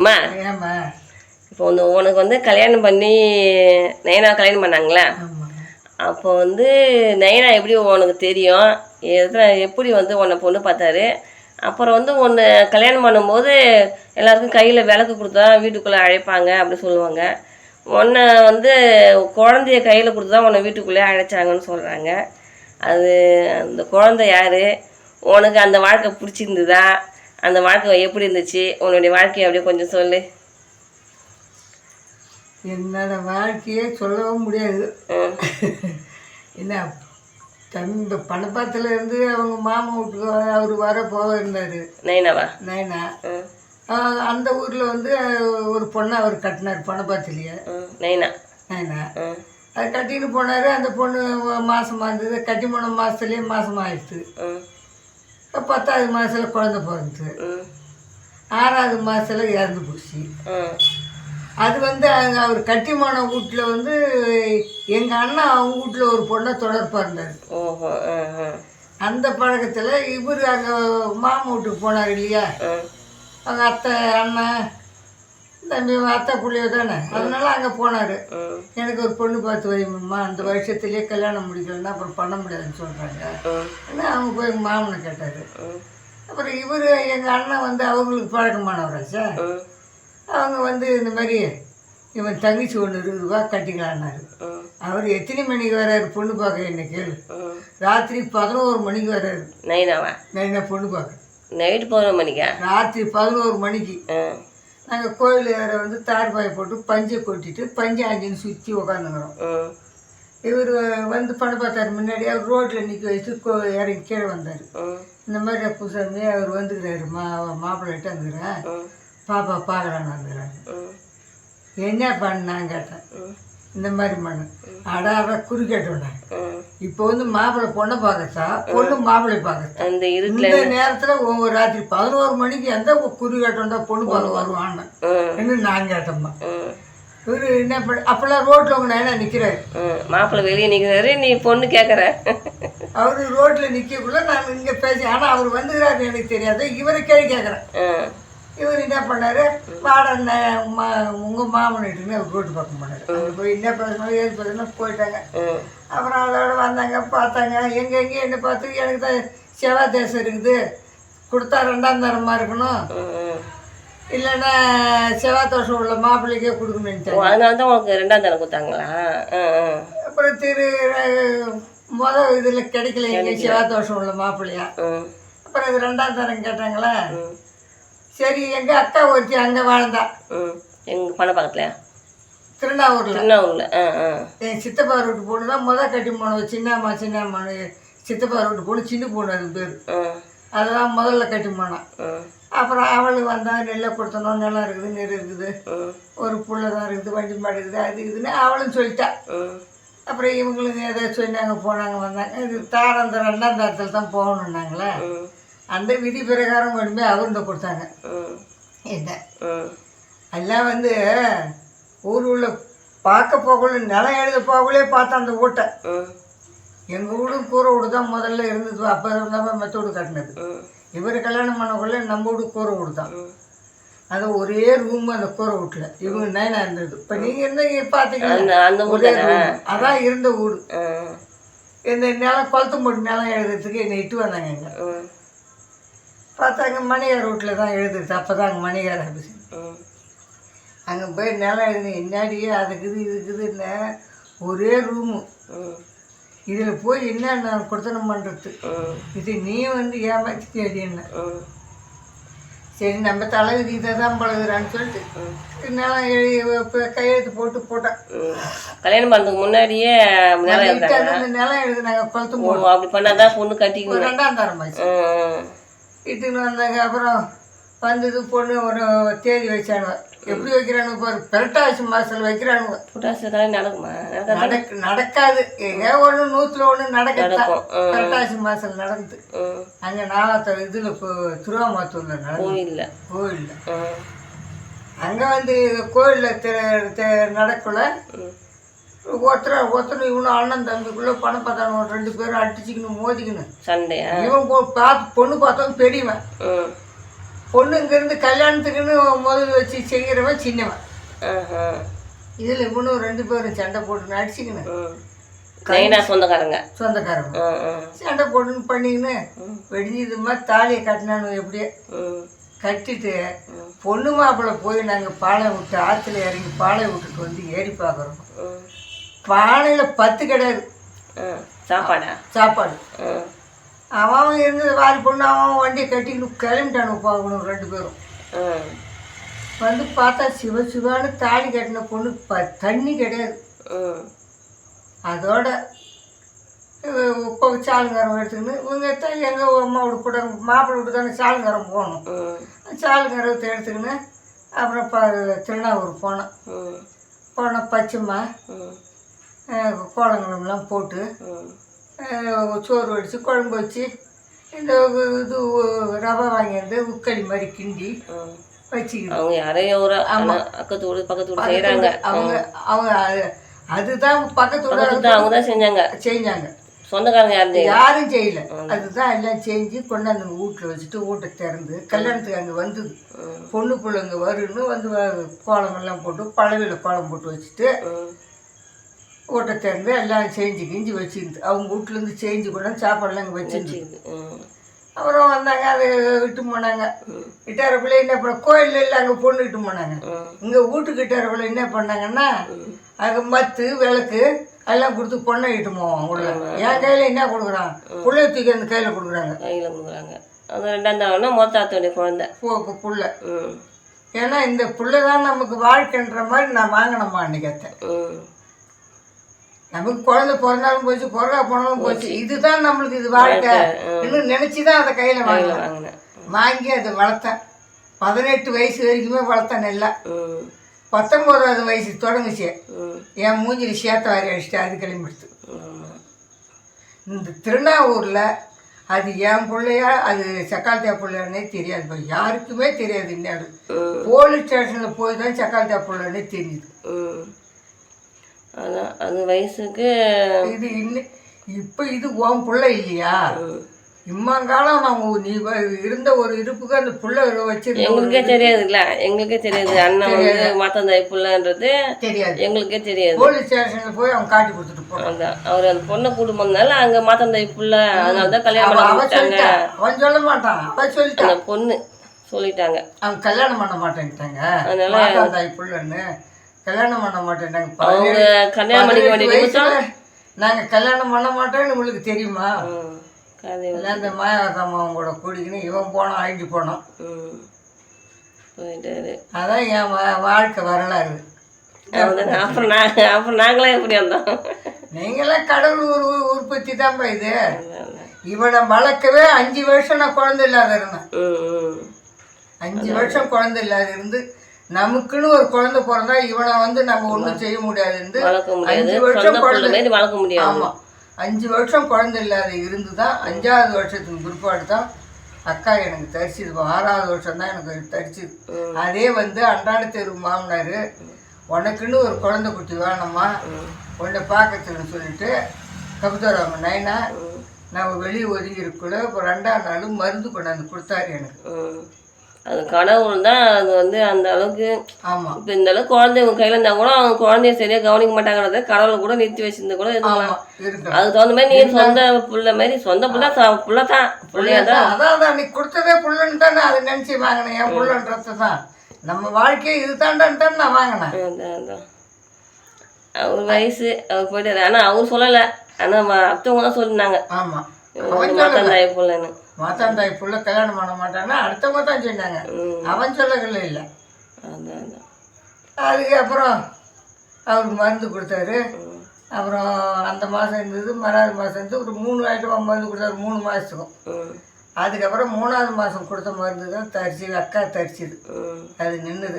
அம்மா. ஏம்மா? இப்போ வந்து உனக்கு வந்து கல்யாணம் பண்ணி நயனா கல்யாணம் பண்ணாங்களே? அப்போ வந்து நயனா எப்படி உனக்கு தெரியும்? எத்தனை எப்படி வந்து உன்னை பொண்ணு பார்த்தாரு? அப்புறம் வந்து உன்னை கல்யாணம் பண்ணும்போது எல்லாருக்கும் கையில் விளக்கு கொடுத்தா வீட்டுக்குள்ளே அழைப்பாங்க அப்படி சொல்லுவாங்க. உன்னை வந்து குழந்தைய கையில் கொடுத்து தான் உன்னை வீட்டுக்குள்ளே அழைச்சாங்கன்னு சொல்கிறாங்க அது அந்த குழந்தை யார்? உனக்கு அந்த வாழ்க்கை பிடிச்சிருந்ததா? அந்த வாழ்க்கை எப்படி இருந்துச்சு? உன்னுடைய வாழ்க்கையை அப்படியே கொஞ்சம் சொல்லு. என்னோட வாழ்க்கையே சொல்லவும் முடியாது. என்ன தம்பி பணப்பாத்துல இருந்து அவங்க மாமா வீட்டுக்கு அவர் வர போக இருந்தார். நைனாவா? நைனா. அந்த ஊரில் வந்து ஒரு பொண்ணை அவர் கட்டினார் பணப்பாத்திலேயே. நைனா. நைனா. அது கட்டின்னு போனார் அந்த பொண்ணு மாசமா இருந்தது. கட்டி போன மாதத்துலேயே மாசமா ஆயிடுச்சு பத்தாவது மாதத்தில் குழந்தை பிறந்துச்சு ம் ஆறாவது மாதத்தில் இறந்து போச்சு. அது வந்து அங்கே அவர் கட்டிமான வீட்டில் வந்து எங்கள் அண்ணன் அவங்க வீட்டில் ஒரு பொண்ணை தொடர்பாக இருந்தார். அந்த பழக்கத்தில் இவர் அங்கே மாமா வீட்டுக்கு போனார் இல்லையா? அவங்க அத்தை அண்ணன் தம்பி அத்தை பிள்ளையோ தானே? அதனால அங்கே போனார். எனக்கு ஒரு பொண்ணு பார்த்து வைம்மா அந்த வருஷத்துலேயே கல்யாணம் முடிக்கலன்னா அப்புறம் பண்ண முடியாதுன்னு சொல்கிறாங்க ஆனால் அவங்க போய் எங்கள் மாமனை கேட்டார். அப்புறம் இவர் எங்கள் அண்ணன் வந்து அவங்களுக்கு பழக்கமானவராச்சா ம் அவங்க வந்து இந்த மாதிரி இவன் தங்கச்சி ஒன்று இருக்குதுவா கட்டிக்கலான்னாரு. அவர் எத்தனை மணிக்கு வராரு பொண்ணு பார்க்க என்ன கேளு. ராத்திரி பதினோரு மணிக்கு வராரு. நைனாவா? நான் பொண்ணு பார்க்க. நைட்டு பதினொரு மணிக்கா? ராத்திரி பதினோரு மணிக்கு. நாங்கள் கோயில் வேற வந்து தார்பாயை போட்டு பஞ்சை கொட்டிட்டு பஞ்சை ஆஞ்சின்னு சுற்றி உக்காந்துக்கிறோம். இவர் வந்து பணம் பார்த்தாரு முன்னாடி அவர் ரோட்டில் நிற்க வச்சு கோ இறங்கி கீழே வந்தார். இந்த மாதிரி புதுசாமி அவர் வந்துக்கிறாரு மா மாப்பிள்ளைட்டு வந்துக்கிறேன். பாப்பா பார்க்கலான்னு வந்துக்கிறாரு. என்ன பண்ணான்னு கேட்டேன். இந்த மாதிரி மண்ணு அடாட குறி கேட்டோன்னே ம் இப்போ வந்து மாப்பிள்ளை பொண்ணை பார்க்கச்சா பொண்ணு மாப்பிள்ளை பார்க்கச்சா அந்த இருட்டில் இந்த நேரத்தில் ஒவ்வொரு ராத்திரி பதினோரு மணிக்கு எந்த குறி கேட்டோம்டா பொண்ணு பார்க்க வருவான்னு. ம் என்ன நான் கேட்டோம்மா. இவர் என்ன பண்ண அப்போல்லாம் ரோட்டில் உங்க நாயனா நிற்கிறாரு மாப்பிள்ளை வெளியே நிற்கிறாரு நீ பொண்ணு கேட்குற அவர் ரோட்டில் நிற்கக்குள்ள நான் இங்கே பேசி ஆனால் அவர் வந்துக்கிறாரு எனக்கு தெரியாது. இவரை கேள்வி கேட்குறேன் இவர் என்ன பண்ணாரு? வாடா மா உங்கள் மாமனிட்டுன்னு ரோட்டு பக்கம் பண்ணாரு போய் என்ன பேசணும் ஏது பேசணும் போயிட்டாங்க. அப்புறம் அதோட வந்தாங்க பார்த்தாங்க எங்கே எங்கே என்ன பார்த்து எனக்கு தான் செவ்வாய் தேசம் இருக்குது. கொடுத்தா ரெண்டாம் தரமாக இருக்கணும். இல்லைன்னா செவ்வாய் தோஷம் உள்ள மாப்பிள்ளைக்கே ஓ கொடுக்கணுன்ட்டாங்க அதனால தான் உனக்கு ரெண்டாம் தரம் கொடுத்தாங்களா? அப்புறம் திரு மொதல் இதில் கிடைக்கல எங்கே செவ்வாய் தோஷம் உள்ள மாப்பிள்ளையா. அப்புறம் இது ரெண்டாம் தரம் கேட்டாங்களா? சரி எங்கள் அக்கா ஒருத்தி அங்கே வாழ்ந்தா? ம் எங்கள் பண்ண பக்கத்துலையா திருநாவூரில்? திருநாவூரில் ஆ ஆ. என் சித்தப்பா வீட்டு பொண்ணு தான் முத கட்டி போனது சின்னம்மா சின்னம்மானு சித்தப்பா வீட்டு பொண்ணு சின்ன பொண்ணு அது பேர். அதெல்லாம் முதல்ல கட்டி போனான் அப்புறம் அவளுக்கு வந்தா நெல்லை கொடுத்தனும் நிலம் இருக்குது நெல் இருக்குது. ஒரு புள்ள தான் இருக்குது வண்டி மாடு இருக்குது அது இருக்குதுன்னு அவளும் சொல்லிட்டா. அப்புறம் இவங்களுக்கு ஏதோ சொன்னாங்க போனாங்க வந்தாங்க. இது தாரம் அந்த ரெண்டாம் தாரத்தில் தான் போகணுன்னாங்களே அந்த விதி பிரகாரம் கொண்டு போய் கொடுத்தாங்க. என்ன? எல்லாம் வந்து ஊர் உள்ள பார்க்க போகல நிலம் எழுத போகலே பார்த்தா அந்த வீட்டை எங்கள் வீடு கூரை வீடு தான் முதல்ல இருந்தது. அப்போ இருந்தால் மெத்த வீடு கட்டினது இவர் கல்யாணம் பண்ணக்குள்ள நம்ம வீடு கூரை வீடு தான் அது ஒரே ரூம் அந்த கூரை வீட்டில் இவங்க நைனா இருந்தது. இப்போ நீங்கள் அந்த பார்த்தீங்கன்னா ஒரே. அதான் இருந்த வீடு இந்த நிலம் குளத்து போட்டு நிலம் எழுதுறதுக்கு என்னை இட்டு வந்தாங்க இங்கே. ம் பார்த்தாங்க மணிகார் வீட்டில் தான் எழுதுறது. அப்போ தான் அங்கே மணிகார் ஆஃபீஸ் அங்கே போய் நிலம் எழுதி என்னாடியே அதுக்குது இதுக்குதுன்னு ஒரே ரூமு. இதில் போய் என்ன கொடுத்தனம் பண்ணுறது இது நீ வந்து ஏமாற்றி தேடின சரி நம்ம தலைவிதி இதை தான் பழகுறான்னு சொல்லிட்டு நிலம் எழுதி இப்போ கையெழுத்து போட்டு போட்டேன். கல்யாணம் பண்ணுறதுக்கு முன்னாடியே நிலம் நிலம் எழுதுனாங்க குளத்து அப்படி பண்ணாதான் பொண்ணு கட்டிக்கணும் ஒரு ரெண்டாம் தரம் ஆச்சு. இட்டுன்னு வந்தாங்க. அப்புறம் வந்தது பொண்ணு ஒரு தேதி வச்சானுவ. எப்படி வைக்கிறானுங்க பாரு. பெரட்டாசி மாதத்தில் வைக்கிறானுங்க புட்டாசு கல்யாணம் நடக்குமா? நடக்காது? நடக்க நடக்காது. எங்கே ஒன்று நூற்றுல ஒன்று நடக்கும். பெரட்டாசி மாதத்தில் நடக்குது அங்கே நாகத்த இதில் திருவாமத்தூரில் நடக்குது கோயிலில். கோயிலில். அங்கே வந்து கோயிலில் நடக்கல. ஒருத்தர் ஒருத்தர் இவனும் அண்ணன் தம்பிக்குள்ளே பணம் பார்த்தானு ரெண்டு பேரும் அடிச்சுக்கணும் மோதிக்கணும் சண்டையா இவன் பார்த்து பொண்ணு பார்த்தவன் பெரியவன். பொண்ணு இங்கேருந்து கல்யாணத்துக்குன்னு முதல்ல வச்சு செய்கிறவன் சின்னவன். இதில் இவனும் ரெண்டு பேரும் சண்டை போட்டு நடிச்சுக்கின்னு ம் நைனா சொந்தக்காரங்க. சொந்தக்காரங்க. சண்டை போட்டுன்னு பண்ணிக்கின்னு வெடிஞ்சது மாதிரி தாலியை கட்டினானு எப்படியே. கட்டிட்டு பொண்ணு மாப்பிள்ளை போய் நாங்கள் பாளையம் விட்டு ஆற்றுல இறங்கி பாளையம் விட்டுட்டு வந்து ஏறி பார்க்குறோம் பானையில் பத்து கிடையாது சாப்பாடா? சாப்பாடு. அவன் இருந்தது வாரி பொண்ணு அவன் வண்டியை கட்டிக்கிட்டு கிளம்பிட்டானு போகணும் ரெண்டு பேரும். வந்து பார்த்தா சிவ சிவான்னு தாலி கட்டின பொண்ணு ப தண்ணி கிடையாது. அதோட இப்போ சாலுங்காரம் எடுத்துக்கின்னு இவங்க தான் எங்கள் அம்மா வீடு கூட மாப்பிள்ளை வீடு தானே சாலுங்காரம் போகணும். சாலுங்காரத்தை எடுத்துக்கின்னு அப்புறம் ப திருநாவூர் போனோம் ம் போனோம் பச்சைமா ம் கோலங்கலம்லாம் போட்டு சோறு வடித்து குழம்பு வச்சு இந்த இது ரவை வாங்கியிருந்து உக்களி மாதிரி கிண்டி வச்சுக்கிது அவங்க யாரையும் ஒரு வீடு பக்கத்து வீடு செய்கிறாங்க அவங்க அவங்க அது- அதுதான் பக்கத்து பக்கத்து தான் அவங்க தான் செஞ்சாங்க. செஞ்சாங்க. சொந்தக்காரங்க யாரும் செய்யல. யாரும் செய்யல. அதுதான் எல்லாம் செஞ்சு கொண்டாந்து வீட்டில் வச்சுட்டு வீட்டை திறந்து கல்யாணத்துக்கு அங்கே வந்தது. ம் பொண்ணு பிள்ளைங்க வருன்னு வந்து வ- கோலமெல்லாம் போட்டு பழவையில் கோலம் போட்டு வச்சுட்டு ம் வீட்டை திறந்து எல்லாம் செஞ்சு கிஞ்சி வச்சிருந்து அவங்க வீட்டிலேருந்து செஞ்சு கொண்டாந்து சாப்பாடுலாம் அங்கே வச்சிருந்து. சரி ம். அப்புறம் வந்தாங்க அதை விட்டு போனாங்க. கிட்டாரப்பிள்ளை என்ன பண்ண கோயில்ல இல்லை அங்கே பொண்ணு விட்டு போனாங்க இங்கே வீட்டு கிட்டாரப்பிள்ளை என்ன பண்ணாங்கன்னா அங்கே மத்து விளக்கு எல்லாம் கொடுத்து பொண்ணை இட்டு போவோம் உள்ள என் கையில் என்ன கொடுக்குறான்? புள்ளைய தூக்கி அந்த கையில் கொடுக்குறாங்க. கையில் கொடுக்குறாங்க. அது ரெண்டாம் மொத்தாத்தோடைய குழந்தை. போக்கு புள்ள. ஏன்னா இந்த புள்ள தான் நமக்கு வாழ்க்கைன்ற மாதிரி நான் வாங்கினம்மா அன்னைக்கு அத்தை? நமக்கு குழந்தை பிறந்தாலும் போச்சு பிறகா போனாலும் போச்சு. இதுதான் நம்மளுக்கு இது வாழ்க்கை. இன்னும் நினச்சி தான் அதை கையில் வாங்கினேன். வாங்கி அதை வளர்த்தேன். பதினெட்டு வயசு வரைக்குமே வளர்த்தேன் நல்லா. ம் பத்தொம்போதாவது வயசு தொடங்குச்சு. என் மூஞ்சில சேத்த வாரி அடிச்சுட்டு அது கிளம்பிடுது ஆமாம் இந்த திருநாவூரில் அது என் பிள்ளையா அது சக்கால்தா பிள்ளையானே தெரியாது. இப்ப யாருக்குமே தெரியாது இன்னும் போலீஸ் ஸ்டேஷனில் போய் தான் சக்கால்தா பிள்ளைனே தெரியுது. அதான் அது வயசுக்கு இது இன்னும் இப்போ இது உன் பிள்ளை இல்லையா. இம்மாங்காலம் நான் உன் நீ இருந்த ஒரு இருப்புக்கு அந்த பிள்ளை வச்சிருந்த எங்களுக்கே தெரியாதுல்ல. எங்களுக்கே தெரியாது. அண்ணன் வந்து மாத்தந்தாய் புள்ளன்றது தெரியாது. எங்களுக்கே தெரியாது. போலீஸ் ஸ்டேஷனில் போய் அவன் காட்டி கொடுத்துட்டு அதான் அவர் அந்த பொண்ணை குடும்பம்னால அங்கே மாத்தந்தாய் புள்ள அதனால தான் கல்யாணம் பண்ணி சொல்லிட்டான் அவன் சொல்ல மாட்டான். அவன் சொல்லிட்டான் பொண்ணு சொல்லிட்டாங்க. அவங்க கல்யாணம் பண்ண மாட்டேன்ட்டாங்க. அதனால- மாதாந்தாய் புள்ளன்னு. கல்யாணம் பண்ண மாட்டேன்ட்டாங்க அவங்க கல்யாணம் பண்ணிக்க வேண்டிய நிமிஷம் நாங்கள் கல்யாணம் பண்ண மாட்டோம்னு உங்களுக்கு தெரியுமா? இந்த மாயாவத்தம்மாவும் கூட கூடிக்கின்னு இவன் போனான் அழிஞ்சு போனான். ம் போயிட்டாரு. அதான் என் வாழ்க்கை வரலாறு. அப்புறம் நாங்கள் அப்புறம் நாங்களே எப்படி வந்தோம்? நீங்களாம் கடவுள் ஒரு உற்பத்தி தான்ப்பா இது. இவனை வளர்க்கவே அஞ்சு வருஷம் நான் குழந்தை இல்லாத இருந்தேன். அஞ்சு வருஷம் குழந்தை இல்லாத இருந்து நமக்குன்னு ஒரு குழந்தை பிறந்தா இவனை வந்து நம்ம ஒன்றும் செய்ய முடியாதுன்னு அஞ்சு வருஷம் குழந்தை ஆமாம் அஞ்சு வருஷம் குழந்தை இல்லாத இருந்து தான் அஞ்சாவது வருஷத்துக்கு பிற்பாடு தான் அக்கா எனக்கு தரிச்சுது. ஆறாவது வருஷம் தான் எனக்கு தரிச்சுது அதே வந்து அன்றாட தெரு மாமனார் உனக்குன்னு ஒரு குழந்தை குட்டி வேணும்மா. உன்னை பார்க்கறதுன்னு சொல்லிட்டு கபுதராம நைனா நம்ம வெளியே ஒதுங்கி இருக்கக்குள்ள இப்போ ரெண்டாம் நாள் மருந்து கொண்டாந்து கொடுத்தாரு எனக்கு. அது கடவுள் தான் அது வந்து அந்த அளவுக்கு ஆமாம் இப்போ இந்த அளவுக்கு குழந்தை உங்க கையில் இருந்தால் கூட அவங்க குழந்தைய சரியாக கவனிக்க மாட்டாங்கிறத கடவுளை கூட நிறுத்தி வச்சிருந்தா கூட இருக்கலாம். அதுக்கு தகுந்த மாதிரி நீ சொந்த புள்ள மாதிரி சொந்த புள்ள புள்ள தான். புள்ளையா தான். அதான் நீ கொடுத்ததே புள்ளன்னு தானே அதை நினச்சி வாங்கினேன். என் புள்ளன்றது தான். நம்ம வாழ்க்கையை இது தாண்டான்னு தான் நான் வாங்கினேன். அதான் அவர் வயசு அவர் போயிட்டாரு. ஆனால் அவர் சொல்லலை. ஆனால் அடுத்தவங்க தான் சொல்லியிருந்தாங்க ஆமாம் மாத்தந்தாய புள்ளன்னு மாத்தாந்தாய் புள்ள கல்யாணம் பண்ண மாட்டான்னா அடுத்தவங்க தான் சொன்னாங்க அவன் சொல்லல இல்லை. அதுக்கப்புறம் அவர் மருந்து கொடுத்தாரு. அப்புறம் அந்த மாதம் இருந்தது மறாவது மாதம் இருந்து ஒரு மூணு ஐட்டம் மருந்து கொடுத்தாரு மூணு மாதத்துக்கும் அதுக்கப்புறம் மூணாவது மாதம் கொடுத்த மருந்து தான் தரிச்சு அக்கா தரிச்சுது அது நின்றுது